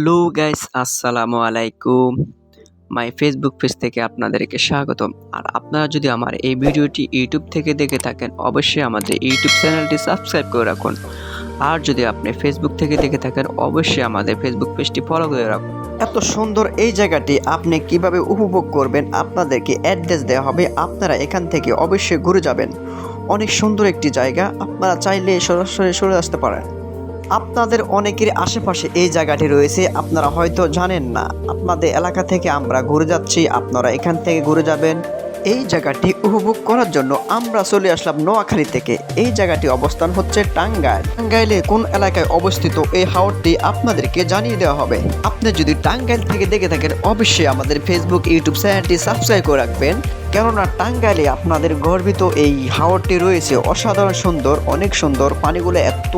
Hello guys, আসসালামু আলাইকুম। My Facebook page থেকে আপনাদেরকে স্বাগতম। আর আপনারা যদি আমার এই ভিডিওটি ইউটিউব থেকে দেখে থাকেন, অবশ্যই আমাদের ইউটিউব চ্যানেলটি সাবস্ক্রাইব করে রাখুন। আর যদি আপনি ফেসবুক থেকে দেখে থাকেন, অবশ্যই আমাদের ফেসবুক পেজটি ফলো করে রাখুন। এত সুন্দর এই জায়গাটি আপনি কীভাবে উপভোগ করবেন, আপনাদেরকে অ্যাড্রেস দেওয়া হবে, আপনারা এখান থেকে অবশ্যই ঘুরে যাবেন। অনেক সুন্দর একটি জায়গা, আপনারা চাইলে সরাসরি সরে আসতে পারেন। আপনাদের অনেকের আশেপাশে এই জায়গাটি রয়েছে, আপনারা হয়তো জানেন না। আপনাদের এলাকা থেকে আমরা ঘুরে যাচ্ছি, আপনারা এখান থেকে ঘুরে যাবেন। এই জায়গাটি উপভোগ করার জন্য আমরা চলে আসলাম নোয়াখালী থেকে। এই জায়গাটি অবস্থান হচ্ছে টাঙ্গাইল। টাঙ্গাইলে কোন এলাকায় অবস্থিত এই হাওরটি আপনাদেরকে জানিয়ে দেওয়া হবে। আপনি যদি টাঙ্গাইল থেকে দেখে থাকেন, অবশ্যই আমাদের ফেসবুক ইউটিউব চ্যানেলটি সাবস্ক্রাইব করে রাখবেন। কেননা টাঙ্গাইলে আপনাদের গর্বিত এই হাওরটি রয়েছে অসাধারণ সুন্দর, অনেক সুন্দর, পানিগুলো এত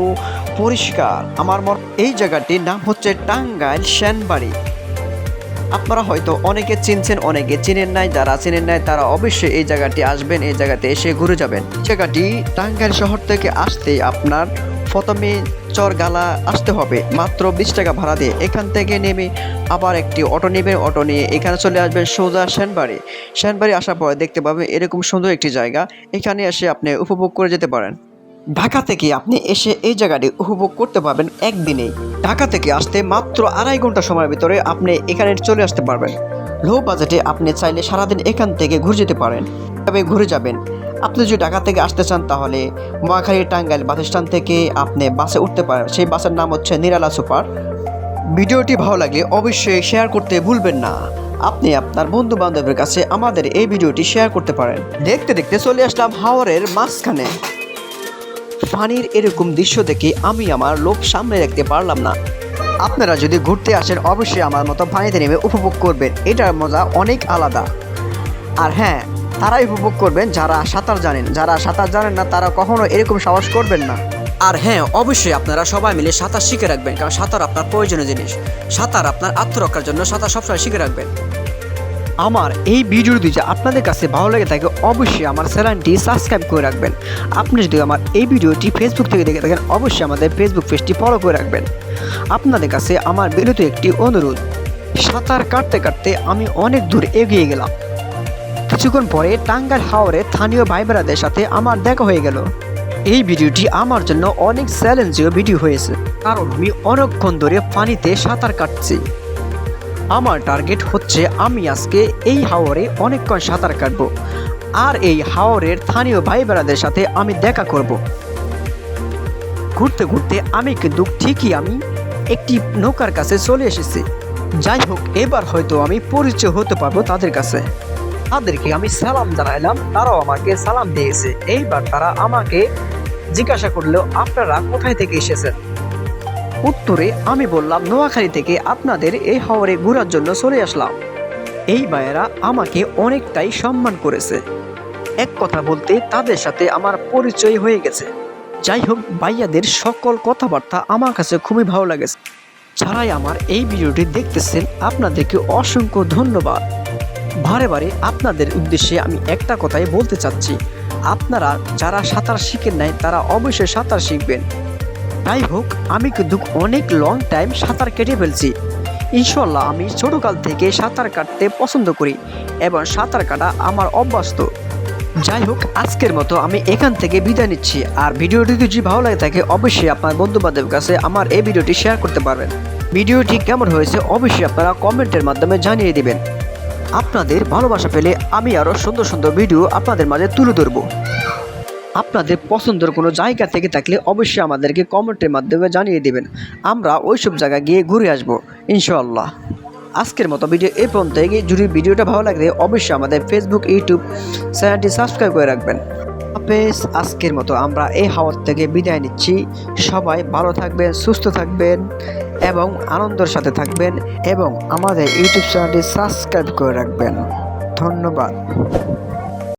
পরিষ্কার। আমার মন এই জায়গাটির নাম হচ্ছে টাঙ্গাইল শ্যানবাড়ি আপনারা হয়তো অনেকে চিনছেন, অনেকে চিনেন নাই, যারা চিনেন নাই, তারা অবশ্যই এই জায়গাটি আসবেন, এই জায়গাতে এসে ঘুরে যাবেন। জায়গাটি টাঙ্গাইল শহর থেকে আসতে আপনার প্রথমে চরগালা আসতে হবে, মাত্র বিশ টাকা ভাড়া দিয়ে। এখান থেকে নেমে আবার একটি অটো নেবেন, অটো নিয়ে এখানে চলে আসবেন সোজা সেনবাড়ি। সেনবাড়ি আসার পরে দেখতে পাবেন এরকম সুন্দর একটি জায়গা, এখানে এসে আপনি উপভোগ করে যেতে পারেন। ঢাকা থেকে আপনি এসে এই জায়গাটি উপভোগ করতে পারবেন একদিনেই। ঢাকা থেকে আসতে মাত্র আড়াই ঘণ্টা সময়ের ভিতরে আপনি এখানে চলে আসতে পারবেন। লো বাজেটে আপনি চাইলে সারাদিন এখান থেকে ঘুরে যেতে পারেন। তবে ঘুরে যাবেন। আপনি যদি ঢাকা থেকে আসতে চান তাহলে মহাখালী টাঙ্গাইল বাস স্ট্যান্ড থেকে আপনি বাসে উঠতে পারেন। সেই বাসের নাম হচ্ছে নিরালা সুপার। ভিডিওটি ভালো লাগলে অবশ্যই শেয়ার করতে ভুলবেন না। আপনি আপনার বন্ধু বান্ধবের কাছে আমাদের এই ভিডিওটি শেয়ার করতে পারেন। দেখতে দেখতে চলে আসলাম হাওরের মাঝখানে। পানির এরকম দৃশ্য দেখে আমি আমার লোক সামনে রাখতে পারলাম না। আপনারা যদি ঘুরতে আসেন, অবশ্যই আমার মতো পানিতে নেমে উপভোগ করবেন। এটার মজা অনেক আলাদা। আর হ্যাঁ তারাই উপভোগ করবেন যারা সাঁতার জানেন। যারা সাঁতার জানেন না, তারা কখনো এরকম সাহস করবেন না। আর হ্যাঁ অবশ্যই আপনারা সবাই মিলে সাঁতার শিখে রাখবেন, কারণ সাঁতার আপনার প্রয়োজনীয় জিনিস। সাঁতার আপনার আত্মরক্ষার জন্য সাঁতার সবসময় শিখে রাখবেন। আমার এই ভিডিওটি যদি আপনাদের কাছে ভালো লেগে থাকে, অবশ্যই আমার চ্যানেলটি সাবস্ক্রাইব করে রাখবেন। আপনি যদি আমার এই ভিডিওটি ফেসবুক থেকে দেখে থাকেন, অবশ্যই আমাদের ফেসবুক পেজটি ফলো করে রাখবেন। আপনাদের কাছে আমার বিরত একটি অনুরোধ, সাঁতার কাটতে কাটতে আমি অনেক দূর এগিয়ে গেলাম। কিছুক্ষণ পরে টাঙ্গাইল হাওরে স্থানীয় ভাই সাথে আমার দেখা হয়ে গেল। এই ভিডিওটি আমার জন্য অনেক চ্যালেঞ্জীয় ভিডিও হয়েছে। কারণ আমি অনেকক্ষণ ধরে পানিতে সাঁতার কাটছি। আমার টার্গেট হচ্ছে আমি আজকে এই হাওরে অনেকক্ষণ সাঁতার কাটবো। আর এই হাওরের স্থানীয় ভাই বোনেদের সাথে আমি দেখা করব। ঘুরতে ঘুরতে আমি কিন্তু ঠিকই আমি একটি নৌকার কাছে চলে এসেছি। যাই হোক, এবার হয়তো আমি পরিচয় হতে পারব তাদের কাছে। তাদেরকে আমি সালাম জানাইলাম, তারাও আমাকে সালাম দিয়েছে। এইবার তারা আমাকে জিজ্ঞাসা করল, আপনারা কোথায় থেকে এসেছেন? উত্তরে আমি বললাম, নোয়াখালী থেকে আপনাদের এই হাওরে ঘোরার জন্য চলে আসলাম। এই ভাইয়েরা আমাকে অনেকটাই সম্মান করেছে। এক কথা বলতে তাদের সাথে আমার পরিচয় হয়ে গেছে। যাই হোক, ভাইয়াদের সকল কথাবার্তা আমার কাছে খুবই ভালো লাগেছে। যারাই আমার এই ভিডিওটি দেখতেছেন, আপনাদেরকে অসংখ্য ধন্যবাদ। বারে বারে আপনাদের উদ্দেশ্যে আমি একটা কথাই বলতে চাচ্ছি। আপনারা যারা সাঁতার শিখেন নাই, তারা অবশ্যই সাঁতার শিখবেন। যাই হোক, আমি কিন্তু অনেক লং টাইম সাঁতার কেটে ফেলছি। ইনশাল্লাহ আমি ছোটোকাল থেকে সাঁতার কাটতে পছন্দ করি এবং সাঁতার কাটা আমার অভ্যস্ত। যাই হোক, আজকের মতো আমি এখান থেকে বিদায় নিচ্ছি। আর ভিডিওটি যদি ভালো লাগে থাকে, অবশ্যই আপনার বন্ধু বান্ধবের কাছে আমার এই ভিডিওটি শেয়ার করতে পারবেন। ভিডিওটি কেমন হয়েছে, অবশ্যই আপনারা কমেন্টের মাধ্যমে জানিয়ে দিবেন। আপনাদের ভালোবাসা পেলে আমি আরও সুন্দর সুন্দর ভিডিও আপনাদের মাঝে তুলে ধরবো। আপনাদের পছন্দের কোনো জায়গা থেকে থাকলে অবশ্যই আমাদেরকে কমেন্টের মাধ্যমে জানিয়ে দেবেন। আমরা ওইসব জায়গায় গিয়ে ঘুরে আসব ইনশাল্লাহ আজকের মতো ভিডিও এই পর্যন্ত এগিয়ে যদি ভিডিওটা ভালো লাগলে অবশ্যই আমাদের ফেসবুক ইউটিউব চ্যানেলটি সাবস্ক্রাইব করে রাখবেন। হাফেজ। আজকের মতো আমরা এই হাওয়ার থেকে বিদায় নিচ্ছি। সবাই ভালো থাকবেন, সুস্থ থাকবেন এবং আনন্দের সাথে থাকবেন এবং আমাদের ইউটিউব চ্যানেলটি সাবস্ক্রাইব করে রাখবেন। ধন্যবাদ।